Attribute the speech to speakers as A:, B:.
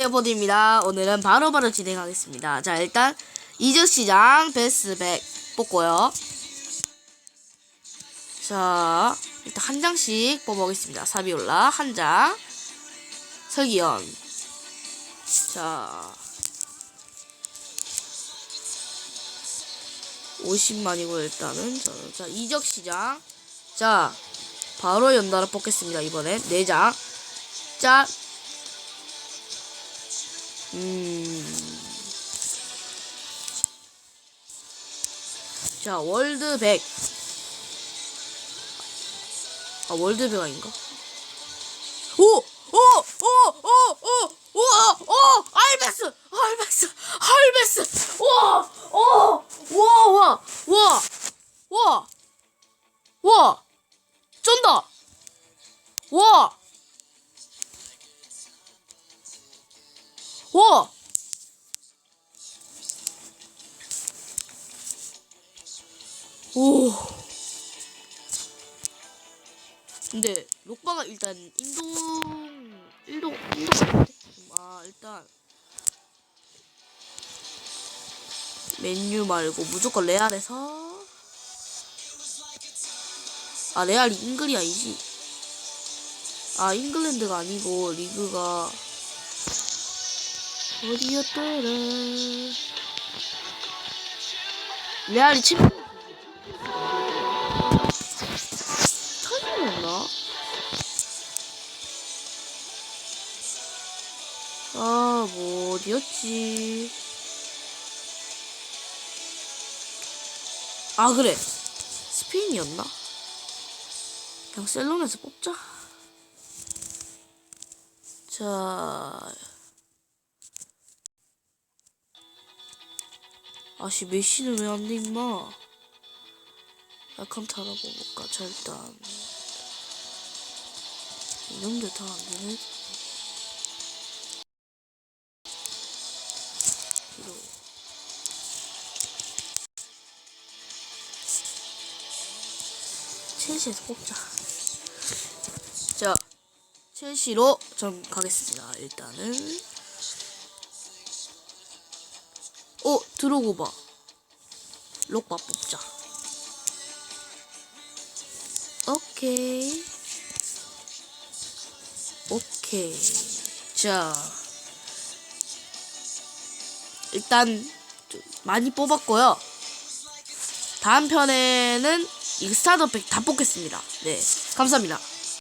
A: 에어포드입니다. 오늘은 바로 바로 진행하겠습니다. 자, 일단 이적 시장 베스백 뽑고요. 자, 일단 한 장씩 뽑아보겠습니다. 사비올라 한 장, 설기현. 자, 50만이고 일단은 자, 자 이적 시장. 자, 바로 연달아 뽑겠습니다. 이번엔 네 장. 자, 음. 자, 월드 100. 아, 월드 100 아닌가? 오! 오! 오! 오! 오! 오! 오! 알베스! 알베스! 알베스! 와! 오! 와! 와! 와! 와! 와! 쩐다! 와! 와! 오. 근데 록바가 일단 인동 일동 인동? 아 일단 맨유 말고 무조건 레알에서 아 레알이 잉글이 아니지 아 잉글랜드가 아니고 리그가 어디였더라 레알이 챔피언 터지였나? 아, 뭐, 어디였지? 아, 그래. 스페인이었나? 그냥 셀론에서 뽑자. 자. 아씨, 메시는 왜 안 돼, 임마? 알칸타 알아볼까? 자, 일단. 이놈들 다 안 되네. 이거. 첼시에서 뽑자. 자, 첼시로 좀 가겠습니다. 일단은. 어, 들어오고 봐. 록바 뽑자. 오케이. 오케이. 자. 일단 좀 많이 뽑았고요. 다음 편에는 이 스타터백 다 뽑겠습니다. 네. 감사합니다.